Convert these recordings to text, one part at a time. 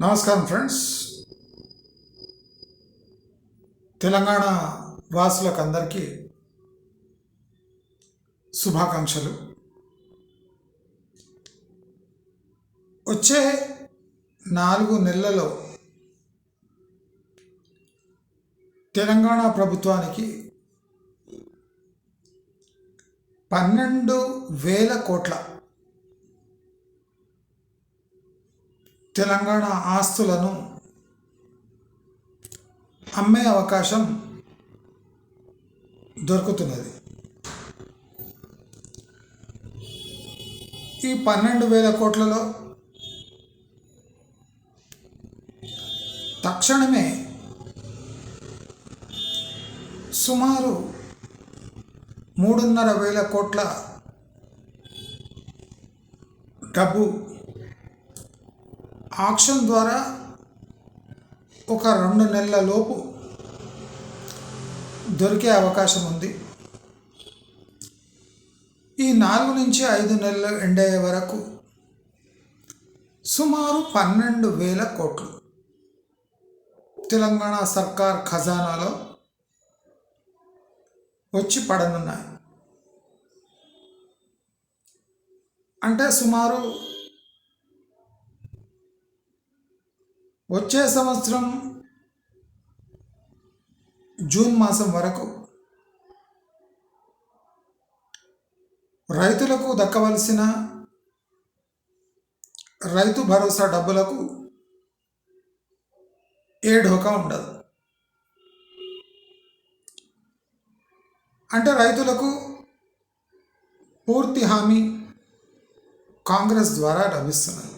నమస్కారం ఫ్రెండ్స్ తెలంగాణ వాసులకు అందరికీ శుభాకాంక్షలు. వచ్చే నాలుగు నెలలలో తెలంగాణ ప్రభుత్వానికి పన్నెండు వేల కోట్ల తెలంగాణ ఆస్తులను అమ్మే అవకాశం దొరుకుతున్నది. ఈ పన్నెండు వేల కోట్లలో తక్షణమే సుమారు మూడున్నర వేల కోట్ల డబ్బు ఆక్షన్ ద్వారా ఒక రెండు నెలల లోపు దొరికే అవకాశం ఉంది. ఈ నాలుగు నుంచి ఐదు నెలలు ఎండయ్యే వరకు సుమారు పన్నెండు వేల కోట్లు తెలంగాణ సర్కార్ ఖజానాలో వచ్చి పడనున్నాయి. అంటే సుమారు వచ్చే సంవత్సరం జూన్ మాసం వరకు రైతులకు దక్కవలసిన రైతు భరోసా డబ్బులకు ఏ ఢోకా ఉండదు. అంటే రైతులకు పూర్తి హామీ కాంగ్రెస్ ద్వారా లభిస్తున్నది.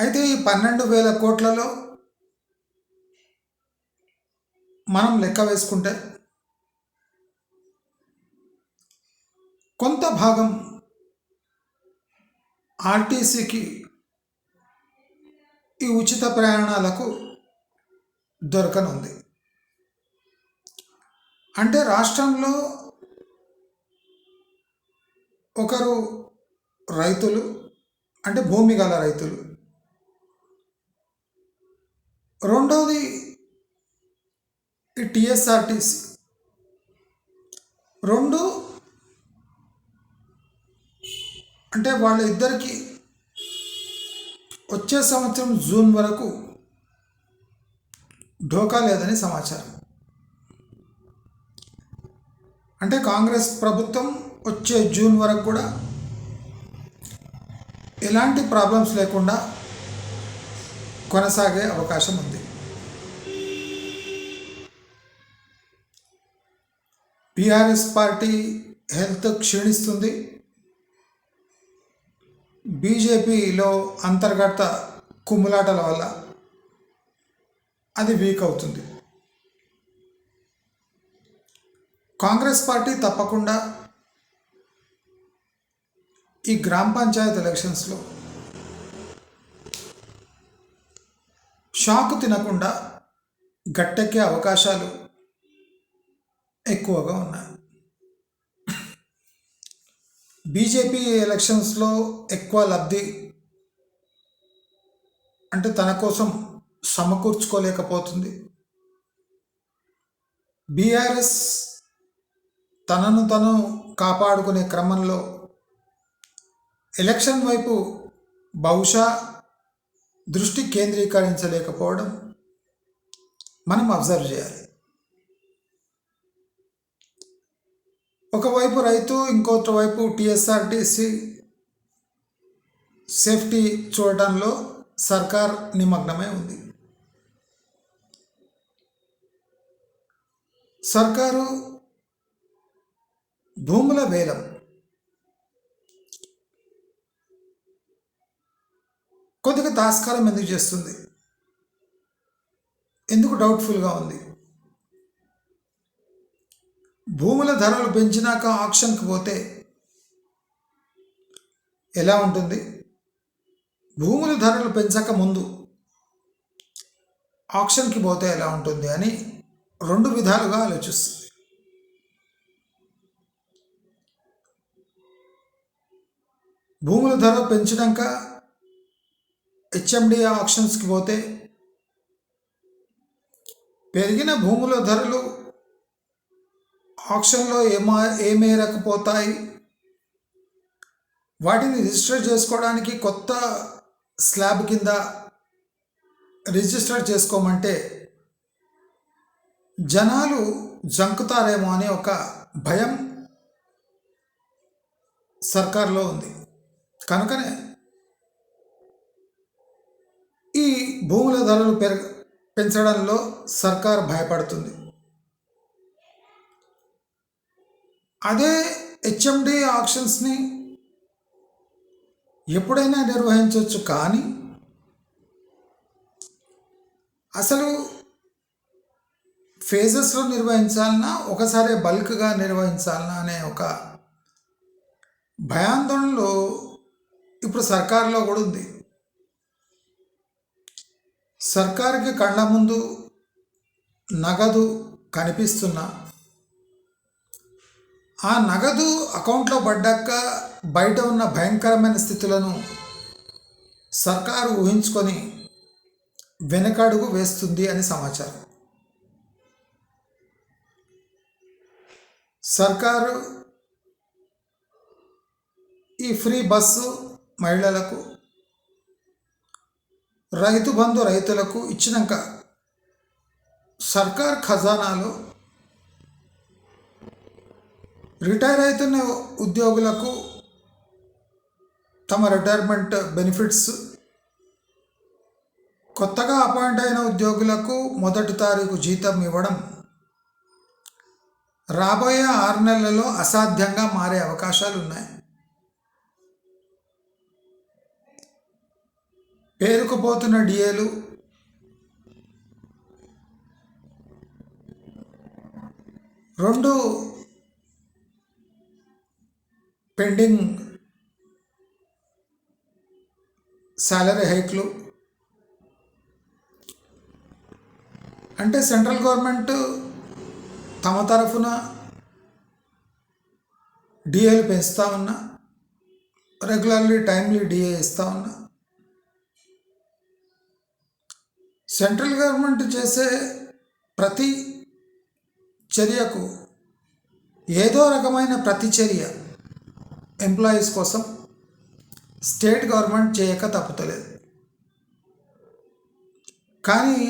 అయితే ఈ పన్నెండు వేల కోట్లలో మనం లెక్క వేసుకుంటే కొంత భాగం ఆర్టీసీకి ఈ ఉచిత ప్రయాణాలకు దొరకనుంది. అంటే రాష్ట్రంలో ఒకరు రైతులు అంటే భూమి గల రైతులు రెండవది ఈ టిఎస్ఆర్టీసీ. రెండు అంటే వాళ్ళ ఇద్దరికి వచ్చే సంవత్సరం జూన్ వరకు ఢోకా లేదని సమాచారం. అంటే కాంగ్రెస్ ప్రభుత్వం వచ్చే జూన్ వరకు కూడా ఎలాంటి ప్రాబ్లమ్స్ లేకుండా కొనసాగే అవకాశం ఉంది. బీఆర్ఎస్ పార్టీ హెల్త్ క్షీణిస్తుంది. బీజేపీలో అంతర్గత కుమ్ములాటల వల్ల అది వీక్ అవుతుంది. కాంగ్రెస్ పార్టీ తప్పకుండా ఈ గ్రామ పంచాయత్ ఎలక్షన్స్లో షాకు తినకుండా గట్టెక్కే అవకాశాలు ఎక్కువగా ఉన్నాయి. బీజేపీ ఎలక్షన్స్లో ఎక్కువ లబ్ధి అంటే తన కోసం సమకూర్చుకోలేకపోతుంది. బీఆర్ఎస్ తనను తను కాపాడుకునే క్రమంలో ఎలక్షన్ వైపు బహుశా దృష్టి కేంద్రీకరించలేకపోవడం మనం అబ్జర్వ్ చేయాలి. ఒకవైపు రైతు ఇంకొక వైపు టీఎస్ఆర్టీసీ సేఫ్టీ చూడటంలో సర్కార్ నిమగ్నమై ఉంది. సర్కారు భూముల వేలం కొద్దిగా తాస్కారం ఎందుకు చేస్తుంది? ఎందుకు డౌట్ఫుల్గా ఉంది? భూముల ధరలు పెంచినాక ఆక్షన్కి పోతే ఎలా ఉంటుంది? భూముల ధరలు పెంచక ముందు ఆక్షన్కి పోతే ఎలా ఉంటుంది అని రెండు విధాలుగా ఆలోచిస్తుంది. భూముల ధర పెంచినాక హెచ్ఎండి ఆప్షన్స్కి పోతే పెరిగిన భూముల ధరలు ఆప్షన్లో ఏమా ఏ మేరకు పోతాయి? వాటిని రిజిస్టర్ చేసుకోవడానికి కొత్త స్లాబ్ కింద రిజిస్టర్ చేసుకోమంటే జనాలు జంకుతారేమో అనే ఒక భయం సర్కార్లో ఉంది. కనుకనే ఈ భూముల ధరలు పెరగ పెంచడంలో సర్కార్ భయపడుతుంది. అదే హెచ్ఎండి ఆప్షన్స్ని ఎప్పుడైనా నిర్వహించవచ్చు కానీ అసలు ఫేజెస్లో నిర్వహించాలన్నా ఒకసారి బల్క్గా నిర్వహించాలన్నా అనే ఒక భయాందోళనలో ఇప్పుడు సర్కారులో కూడా ఉంది. సర్కారుకి కళ్ళ ముందు నగదు కనిపిస్తున్నా. ఆ నగదు అకౌంట్లో పడ్డాక బయట ఉన్న భయంకరమైన స్థితులను సర్కారు ఊహించుకొని వెనకడుగు వేస్తుంది అని సమాచారం. సర్కారు ఈ ఫ్రీ బస్సు మహిళలకు రైతు బంధు రైతులకు ఇచ్చినాక సర్కార్ ఖజానాలో రిటైర్ అవుతున్న ఉద్యోగులకు తమ రిటైర్మెంట్ బెనిఫిట్స్. కొత్తగా అపాయింట్ అయిన ఉద్యోగులకు మొదటి తారీఖు జీతం ఇవ్వడం రాబోయే ఆరు నెలలలో అసాధ్యంగా మారే అవకాశాలు ఉన్నాయి పేరుకుపోతున్న డిఏలు రెండు పెండింగ్ శాలరీ హైక్లు. అంటే సెంట్రల్ గవర్నమెంట్ తమ తరఫున డిఏలు పెంచుతా ఉన్నా రెగ్యులర్లీ టైమ్లీ డిఏ ఇస్తా ఉన్నా. సెంట్రల్ గవర్నమెంట్ చేసే ప్రతి చర్యకు ఏదో రకమైన ప్రతిచర్య ఎంప్లాయీస్ కోసం స్టేట్ గవర్నమెంట్ చేయక తప్పుతలేదు. కానీ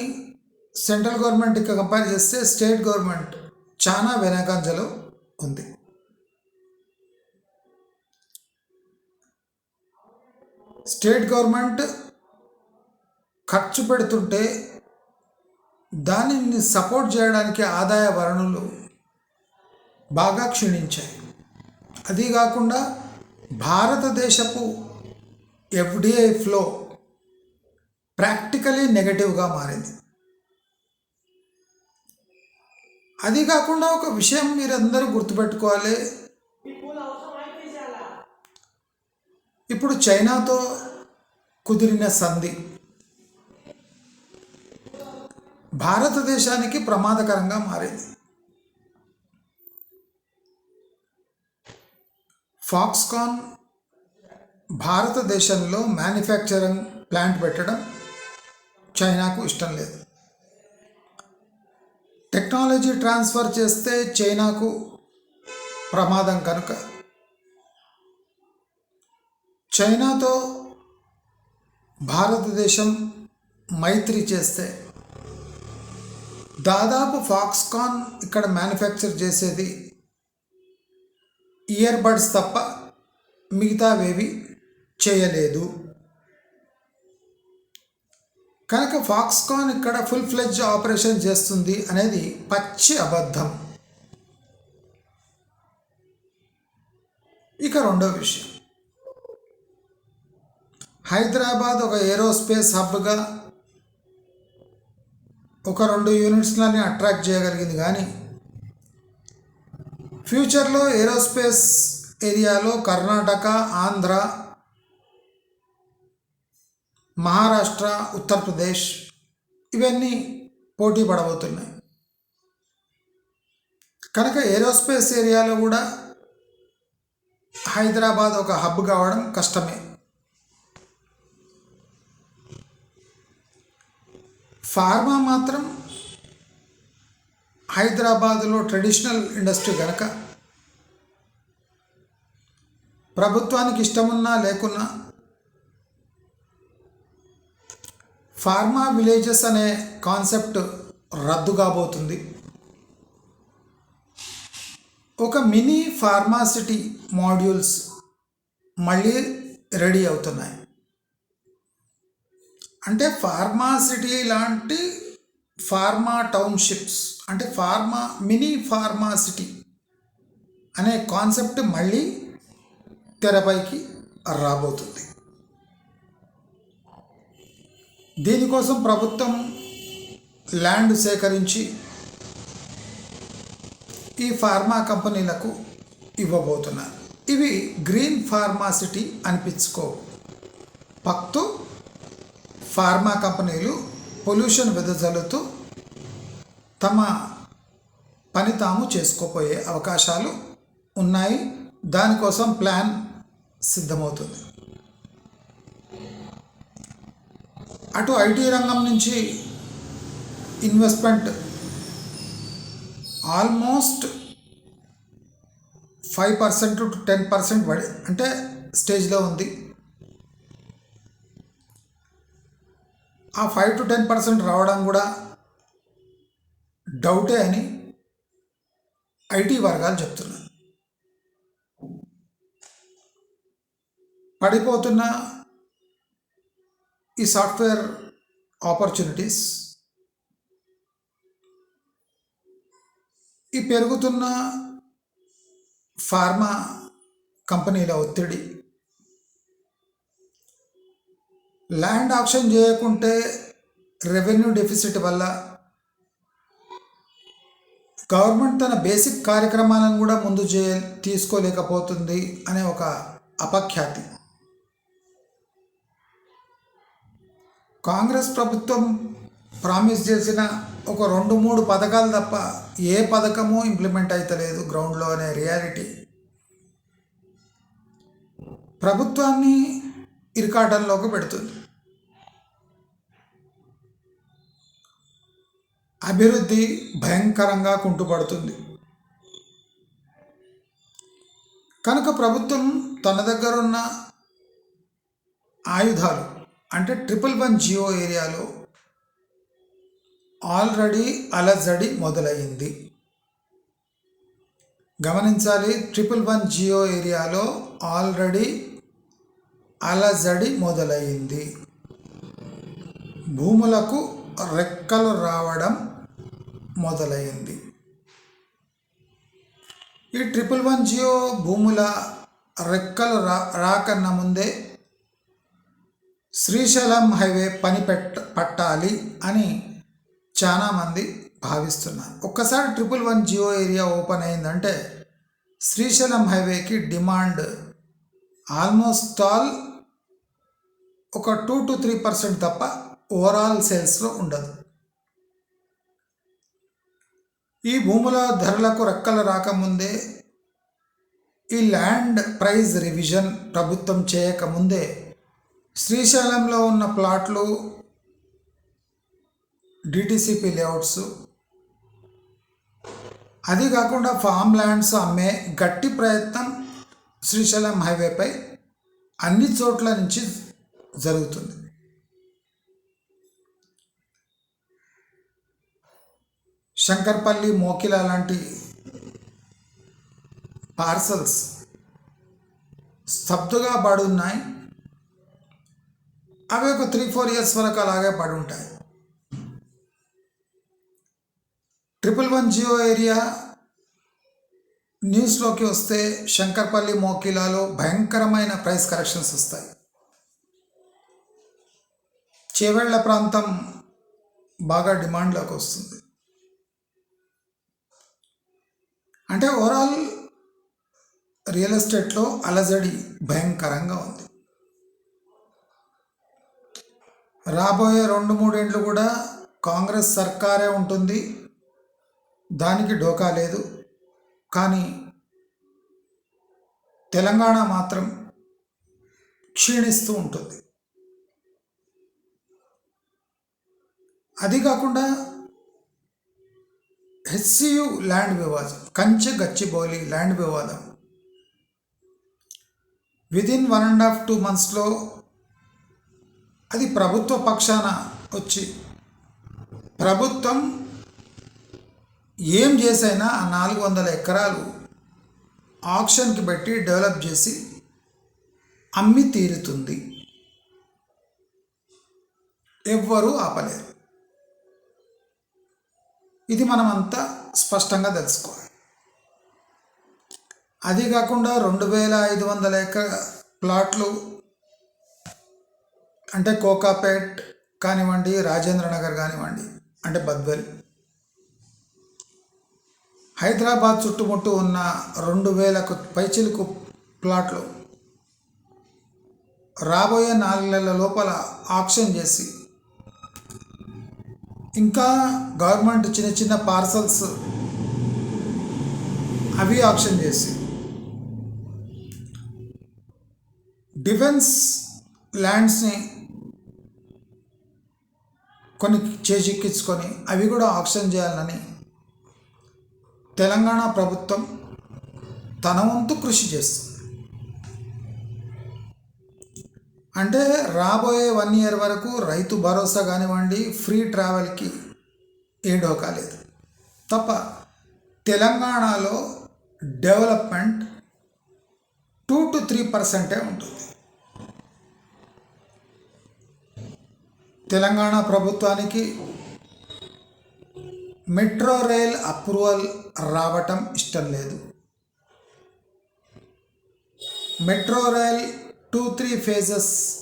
సెంట్రల్ గవర్నమెంట్కి కంపేర్ చేస్తే స్టేట్ గవర్నమెంట్ చాలా వెనకంజలో ఉంది. స్టేట్ గవర్నమెంట్ ఖర్చు పెడుతుంటే దానిని సపోర్ట్ చేయడానికి ఆదాయ వనరులు బాగా క్షీణించాయి. అది కాకుండా భారతదేశపు ఎఫ్డిఐ ఫ్లో ప్రాక్టికలీ నెగటివ్గా మారింది. అది కాకుండా ఒక విషయం మీరందరూ గుర్తుపెట్టుకోవాలి. ఇప్పుడు చైనాతో కుదిరిన సంధి భారతదేశానికి ప్రమాదకరంగా మారింది. ఫాక్స్కాన్ భారతదేశంలో మ్యానుఫ్యాక్చరింగ్ ప్లాంట్ పెట్టడం చైనాకు ఇష్టం లేదు. టెక్నాలజీ ట్రాన్స్ఫర్ చేస్తే చైనాకు ప్రమాదం కనుక చైనాతో భారతదేశం మైత్రి చేస్తే దాదాపు ఫాక్స్కాన్ ఇక్కడ మ్యానుఫ్యాక్చర్ చేసేది ఇయర్ బడ్స్ తప్ప మిగతావేవి చేయలేదు. కనుక ఫాక్స్కాన్ ఇక్కడ ఫుల్ ఫ్లెడ్జ్ ఆపరేషన్ చేస్తుంది అనేది పచ్చి అబద్ధం. ఇక రెండో విషయం. హైదరాబాద్ ఒక ఏరోస్పేస్ హబ్గా ఒక రెండు యూనిట్స్లని అట్రాక్ట్ చేయగలిగింది కానీ ఫ్యూచర్లో ఏరోస్పేస్ ఏరియాలో కర్ణాటక ఆంధ్ర మహారాష్ట్ర ఉత్తరప్రదేశ్ ఇవన్నీ పోటీ పడబోతున్నాయి. కనుక ఏరోస్పేస్ ఏరియాలో కూడా హైదరాబాద్ ఒక హబ్ కావడం కష్టమే. ఫార్మా మాత్రం హైదరాబాదులో ట్రెడిషనల్ ఇండస్ట్రీ కనుక ప్రభుత్వానికి ఇష్టమున్నా లేకున్నా ఫార్మా విలేజెస్ అనే కాన్సెప్ట్ రద్దు కాబోతుంది. ఒక మినీ ఫార్మాసిటీ మాడ్యూల్స్ మళ్ళీ రెడీ అవుతున్నాయి. అంటే ఫార్మా సిటీ లాంటి ఫార్మా టౌన్షిప్స్ అంటే ఫార్మా మినీ ఫార్మా సిటీ అనే కాన్సెప్ట్ మళ్ళీ తెరపైకి రాబోతుంది. దీనికోసం ప్రభుత్వం ల్యాండ్ సేకరించి ఈ ఫార్మా కంపెనీలకు ఇవ్వబోతున్నారు. ఇవి గ్రీన్ ఫార్మా సిటీ అనిపించుకో. పక్తు ఫార్మా కంపెనీలు పొల్యూషన్ వెదజల్లుతూ తమ పని తాము చేసుకోపోయే అవకాశాలు ఉన్నాయి. దానికోసం ప్లాన్ సిద్ధమవుతుంది. అటు ఐటీ రంగం నుంచి investment almost five percent to ten percent పడి అంటే స్టేజ్లో ఉంది. ఆ ఫైవ్ టు టెన్ పర్సెంట్ రావడం కూడా డౌటే అని ఐటీ వర్గాలు చెప్తున్నారు. పడిపోతున్న ఈ సాఫ్ట్వేర్ ఆపర్చునిటీస్ ఈ పెరుగుతున్న ఫార్మా కంపెనీల ఒత్తిడి ల్యాండ్ ఆక్షన్ చేయకుంటే రెవెన్యూ డెఫిసిట్ వల్ల గవర్నమెంట్ తన బేసిక్ కార్యక్రమాలను కూడా ముందు చే తీసుకోలేకపోతుంది అనే ఒక అపఖ్యాతి. కాంగ్రెస్ ప్రభుత్వం ప్రామిస్ చేసిన ఒక రెండు మూడు పథకాలు తప్ప ఏ పథకము ఇంప్లిమెంట్ అవుతలేదు గ్రౌండ్లో అనే రియాలిటీ. ప్రభుత్వాన్ని ఇరికాటంలోకి పెడుతుంది. అభివృద్ధి భయంకరంగా కుంటుపడుతుంది. కనుక ప్రభుత్వం తన దగ్గర ఉన్న ఆయుధాలు అంటే ట్రిపుల్ వన్ జియో ఏరియాలో ఆల్రెడీ అలజడి మొదలైంది గమనించాలి ట్రిపుల్ వన్ జియో ఏరియాలో ఆల్రెడీ అలజడి మొదలైంది భూములకు రెక్కలు రావడం మొదలైంది. ఈ ట్రిపుల్ వన్ జియో భూముల రెక్కలు రా రాకన్నా ముందే శ్రీశైలం హైవే పని పెట్ట పట్టాలి అని చాలామంది భావిస్తున్నారు. ఒక్కసారి triple one GO area open అయిందంటే శ్రీశైలం హైవేకి డిమాండ్ ఆల్మోస్ట్ ఆల్ ఒక టూ టు త్రీ పర్సెంట్ తప్ప ఓవరాల్ సేల్స్లో ఉండదు. ఈ భూముల ధరలకు రెక్కలు రాకముందే ఈ ల్యాండ్ ప్రైజ్ రివిజన్ ప్రభుత్వం చేయకముందే శ్రీశైలంలో ఉన్న ప్లాట్లు డిటిసిపి లేఅవుట్స్ అది కాకుండా ఫామ్ ల్యాండ్స్ అమ్మే గట్టి ప్రయత్నం శ్రీశైలం హైవేపై అన్ని చోట్ల నుంచి జరుగుతుంది. శంకర్పల్లి మోకిల లాంటి పార్సల్స్ స్తబ్దుగా పడి ఉన్నాయి అవి ఒక త్రీ ఫోర్ ఇయర్స్ వరకు అలాగే పడి ఉంటాయి ట్రిపుల్ వన్ జియో ఏరియా న్యూస్లోకి వస్తే శంకర్పల్లి మోకిలాలో భయంకరమైన ప్రైస్ కరెక్షన్స్ వస్తాయి. చేవెళ్ళ ప్రాంతం బాగా డిమాండ్లోకి వస్తుంది. అంటే ఓవరాల్ రియల్ ఎస్టేట్లో అలజడి భయంకరంగా ఉంది. రాబోయే రెండు మూడేండ్లు కూడా కాంగ్రెస్ సర్కారే ఉంటుంది. దానికి డోకా లేదు. కానీ తెలంగాణ మాత్రం క్షీణిస్తూ ఉంటుంది. అది కాకుండా హెచ్సియు ల్యాండ్ వివాదం కంచె గచ్చిబౌలి ల్యాండ్ వివాదం. Within one and half two మంత్స్లో అది ప్రభుత్వ పక్షాన వచ్చి ప్రభుత్వం ఏం చేసైనా ఆ నాలుగు వందల ఎకరాలు ఆప్షన్కి పెట్టి డెవలప్ చేసి అమ్మి తీరుతుంది. ఎవ్వరూ ఆపలేరు. ఇది మనమంతా స్పష్టంగా తెలుసుకోవాలి. అది కాకుండా రెండు వేల ఐదు వందల ఎకర ప్లాట్లు అంటే కోకాపేట్ కానివ్వండి రాజేంద్ర నగర్ కానివ్వండి అంటే బద్వెల్. హైదరాబాద్ చుట్టుముట్టు ఉన్న రెండు వేలకు పైచిలుకు ప్లాట్లు రాబోయే నాలుగు నెలల లోపల ఆక్షన్ చేసి ఇంకా గవర్నమెంట్ చిన్న చిన్న పార్సల్స్ అవి ఆప్షన్ చేసి. డిఫెన్స్ ల్యాండ్స్ని కొన్ని చేజిక్కించుకొని అవి కూడా ఆప్షన్ చేయాలని తెలంగాణ ప్రభుత్వం తన వంతు కృషి చేస్తుంది. అంటే రాబోయే వన్ ఇయర్ వరకు రైతు భరోసా కానివ్వండి ఫ్రీ ట్రావెల్కి ఏడో కాలేదు తప్ప తెలంగాణలో డెవలప్మెంట్ టూ టు త్రీ పర్సెంటే ఉంటుంది. తెలంగాణ ప్రభుత్వానికి మెట్రో రైల్ అప్రూవల్ రావటం ఇష్టం లేదు. Metro rail two three phases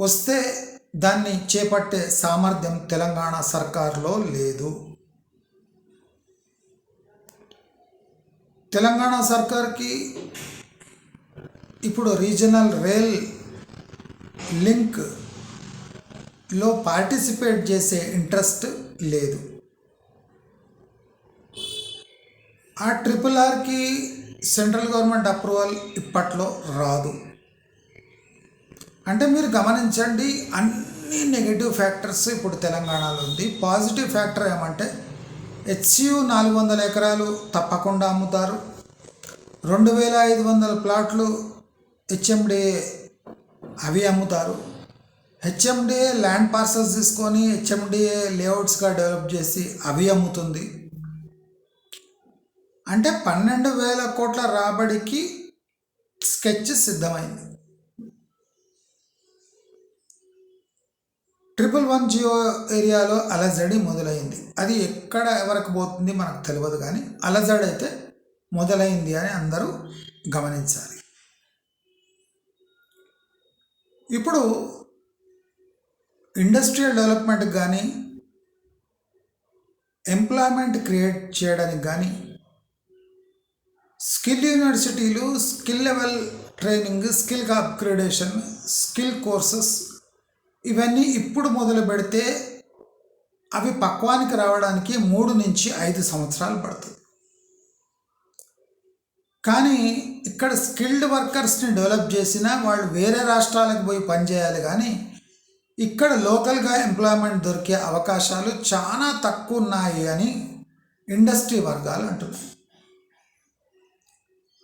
వస్తే దాన్ని చేపట్టే సామర్థ్యం తెలంగాణ సర్కార్లో లేదు. తెలంగాణ సర్కార్కి ఇప్పుడు రీజనల్ రైల్ లింక్లో పార్టిసిపేట్ చేసే ఇంట్రెస్ట్ లేదు. ఆ ట్రిపుల్ ఆర్కి సెంట్రల్ గవర్నమెంట్ అప్రూవల్ ఇప్పట్లో రాదు. అంటే మీరు గమనించండి అన్ని నెగిటివ్ ఫ్యాక్టర్స్ ఇప్పుడు తెలంగాణలో ఉంది. పాజిటివ్ ఫ్యాక్టర్ ఏమంటే హెచ్సియు నాలుగు వందల ఎకరాలు తప్పకుండా అమ్ముతారు. రెండు వేల ఐదు వందల ప్లాట్లు హెచ్ఎండిఏ అవి అమ్ముతారు. హెచ్ఎండిఏ ల్యాండ్ పార్సల్స్ తీసుకొని హెచ్ఎండిఏ లేఅవుట్స్గా డెవలప్ చేసి అవి అమ్ముతుంది. అంటే పన్నెండు వేల కోట్ల రాబడికి స్కెచ్ సిద్ధమైంది. ట్రిపుల్ వన్ జియో ఏరియాలో అలజడి మొదలైంది. అది ఎక్కడ ఎవరికి పోతుంది మనకు తెలియదు కానీ అలజడి అయితే మొదలైంది అని అందరూ గమనించాలి. ఇప్పుడు ఇండస్ట్రియల్ డెవలప్మెంట్కి కానీ ఎంప్లాయ్మెంట్ క్రియేట్ చేయడానికి కానీ స్కిల్ యూనివర్సిటీలు skill level training skill upgradation skill courses ఇవన్నీ ఇప్పుడు మొదలు పెడితే అవి పక్వానికి రావడానికి మూడు నుంచి ఐదు సంవత్సరాలు పడుతుంది. కానీ ఇక్కడ స్కిల్డ్ వర్కర్స్ని డెవలప్ చేసినా వాళ్ళు వేరే రాష్ట్రాలకు పోయి పనిచేయాలి కానీ ఇక్కడ లోకల్గా ఎంప్లాయ్మెంట్ దొరికే అవకాశాలు చాలా తక్కువ ఉన్నాయి అని ఇండస్ట్రీ వర్గాలు అంటున్నాయి.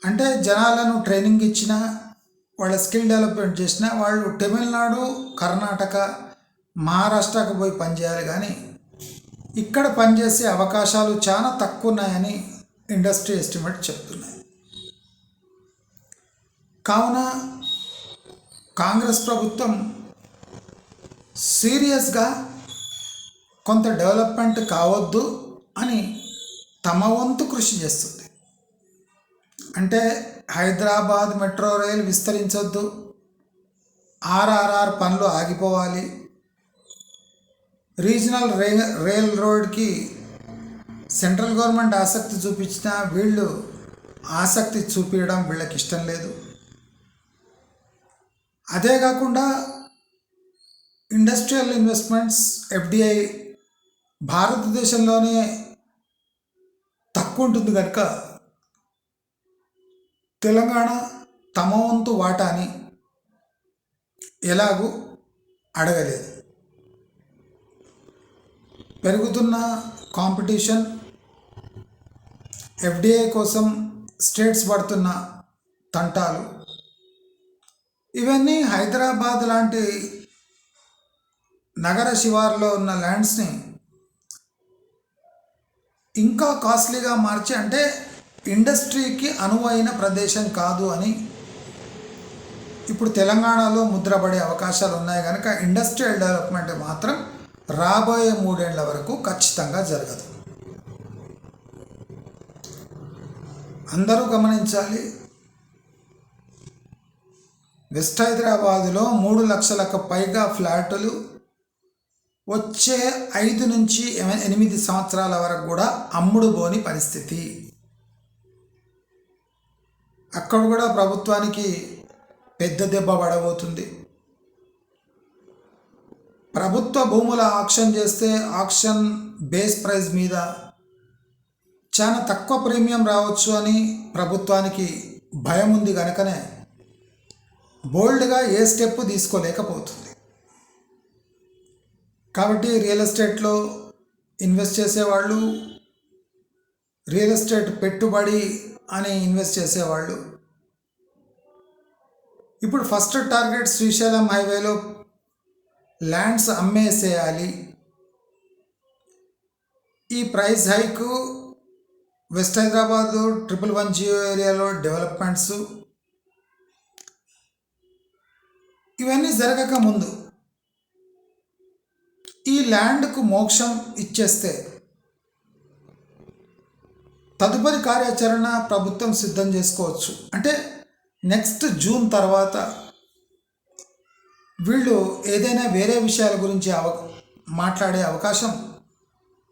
అంటే జనాలను ట్రైనింగ్ ఇచ్చిన వాళ్ళ స్కిల్ డెవలప్మెంట్ చేసిన వాళ్ళు తమిళనాడు కర్ణాటక మహారాష్ట్రకు పోయి పనిచేయాలి కానీ ఇక్కడ పనిచేసే అవకాశాలు చాలా తక్కువ ఉన్నాయని ఇండస్ట్రీ ఎస్టిమేట్ చెప్తున్నాయి. కావున కాంగ్రెస్ ప్రభుత్వం సీరియస్గా కొంత డెవలప్మెంట్ కావద్దు అని తమ వంతు కృషి చేస్తుంది. అంటే హైదరాబాద్ మెట్రో రైల్ విస్తరించొద్దు. ఆర్ఆర్ఆర్ పనులు ఆగిపోవాలి. రీజనల్ రే రైల్ రోడ్కి సెంట్రల్ గవర్నమెంట్ ఆసక్తి చూపించినా వీళ్ళు ఆసక్తి చూపించడం వీళ్ళకి ఇష్టం లేదు. అదే కాకుండా ఇండస్ట్రియల్ ఇన్వెస్ట్మెంట్స్ ఎఫ్డిఐ భారతదేశంలోనే తక్కువ ఉంటుంది కనుక తెలంగాణ తమ వంతు వాటాని ఎలాగూ అడగలేదు. పెరుగుతున్న కాంపిటీషన్ ఎఫ్డిఐ కోసం స్టేట్స్ పడుతున్న తంటాలు ఇవన్నీ హైదరాబాద్ లాంటి నగర శివార్లో ఉన్న ల్యాండ్స్ని ఇంకా కాస్ట్లీగా మార్చి అంటే ఇండస్ట్రీకి అనువైన ప్రదేశం కాదు అని ఇప్పుడు తెలంగాణలో ముద్రపడే అవకాశాలు ఉన్నాయి కనుక ఇండస్ట్రియల్ డెవలప్మెంట్ మాత్రం రాబోయే మూడేళ్ళ వరకు ఖచ్చితంగా జరగదు. అందరూ గమనించాలి వెస్ట్ హైదరాబాదులో మూడు లక్షలకు పైగా ఫ్లాటులు వచ్చే ఐదు నుంచి ఎనిమిది సంవత్సరాల వరకు కూడా అమ్ముడుబోని పరిస్థితి. అక్కడ కూడా ప్రభుత్వానికి పెద్ద దెబ్బ పడబోతుంది. ప్రభుత్వ భూముల ఆక్షన్ చేస్తే ఆక్షన్ బేస్ ప్రైస్ మీద చాలా తక్కువ ప్రీమియం రావచ్చు అని ప్రభుత్వానికి భయం ఉంది కనుకనే బోల్డ్గా ఏ స్టెప్ తీసుకోలేకపోతుంది. కాబట్టి రియల్ ఎస్టేట్లో ఇన్వెస్ట్ చేసేవాళ్ళు రియల్ ఎస్టేట్ పెట్టుబడి అని ఇన్వెస్ట్ చేసేవాళ్ళు. ఇప్పుడు ఫస్ట్ టార్గెట్ శ్రీశైలం హైవేలో ల్యాండ్స్ అమ్మేసేయాలి. ఈ price haiku west Hyderabad triple one GO ఏరియాలో డెవలప్మెంట్స్ ఇవన్నీ జరగక ముందు ఈ ల్యాండ్కు మోక్షం ఇచ్చేస్తే తదుపరి కార్యాచరణ ప్రభుత్వం సిద్ధం చేసుకోవచ్చు. అంటే నెక్స్ట్ జూన్ తర్వాత వీళ్ళు ఏదైనా వేరే విషయాల గురించి అవ మాట్లాడే అవకాశం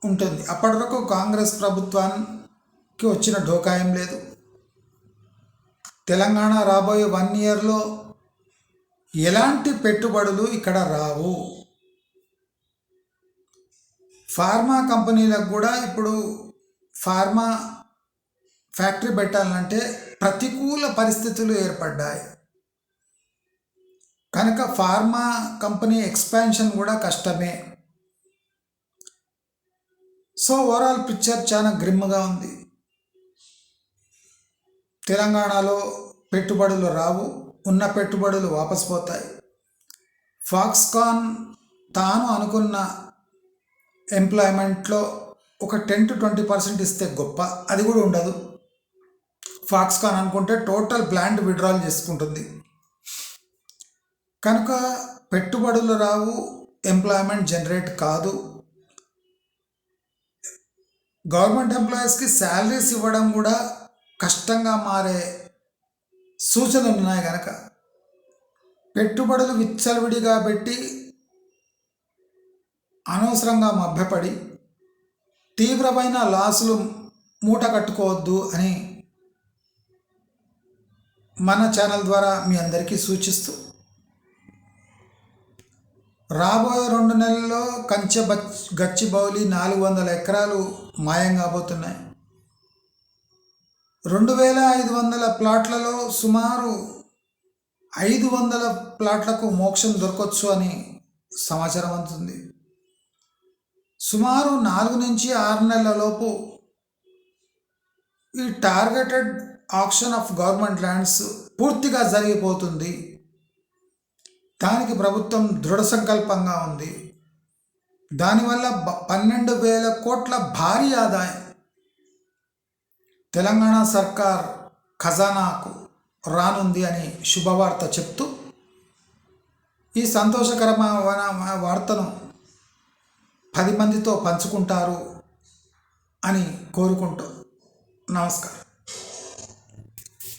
ఉంటుంది. అప్పటి వరకు కాంగ్రెస్ ప్రభుత్వానికి వచ్చిన ఢోకాయం లేదు. తెలంగాణ రాబోయే వన్ ఇయర్లో ఎలాంటి పెట్టుబడులు ఇక్కడ రావు? ఫార్మా కంపెనీలకు కూడా ఇప్పుడు ఫార్మా ఫ్యాక్టరీ పెట్టాలంటే ప్రతికూల పరిస్థితులు ఏర్పడ్డాయి. కనుక ఫార్మా కంపెనీ ఎక్స్పాన్షన్ కూడా కష్టమే. సో ఓవరాల్ పిక్చర్ చాలా గ్రిమ్గా ఉంది. తెలంగాణలో పెట్టుబడులు రావు ఉన్న పెట్టుబడులు వాపస్ పోతాయి. ఫాక్స్కాన్ తాను అనుకున్న ఎంప్లాయ్మెంట్లో ఒక టెన్ టు ట్వంటీ పర్సెంట్ ఇస్తే గొప్ప అది కూడా ఉండదు. ఫాక్స్కాన్ అనుకుంటే టోటల్ ప్లాంట్ విడ్రాల్ చేసుకుంటుంది. కనుక పెట్టుబడులు రావు ఎంప్లాయ్మెంట్ జనరేట్ కాదు. గవర్నమెంట్ ఎంప్లాయీస్కి శాలరీస్ ఇవ్వడం కూడా కష్టంగా మారే సూచనలు ఉన్నాయి కనుక పెట్టుబడులు విచ్చలవిడిగా పెట్టి అనవసరంగా మభ్యపడి తీవ్రమైన లాసులు మూట కట్టుకోవద్దు అని మన ఛానల్ ద్వారా మీ అందరికీ సూచిస్తూ రాబోయే రెండు నెలల్లో కంచె బచ్ గచ్చి బౌలి నాలుగు వందల ఎకరాలు మాయం కాబోతున్నాయి. రెండు వేల ఐదు వందల ప్లాట్లలో సుమారు ఐదు వందల ప్లాట్లకు మోక్షం దొరకవచ్చు అని సమాచారం అందుతుంది. సుమారు నాలుగు నుంచి ఆరు నెలల లోపు ఈ targeted auction of government lands పూర్తిగా జరిగిపోతుంది. దానికి ప్రభుత్వం దృఢ సంకల్పంగా ఉంది. దానివల్ల పన్నెండు వేల కోట్ల భారీ ఆదాయం. తెలంగాణ సర్కార్ ఖజానాకు రానుంది అని శుభవార్త చెప్తూ ఈ సంతోషకరమైన వార్తను పది మందితో పంచుకుంటారు అని కోరుకుంటూ నమస్కారం.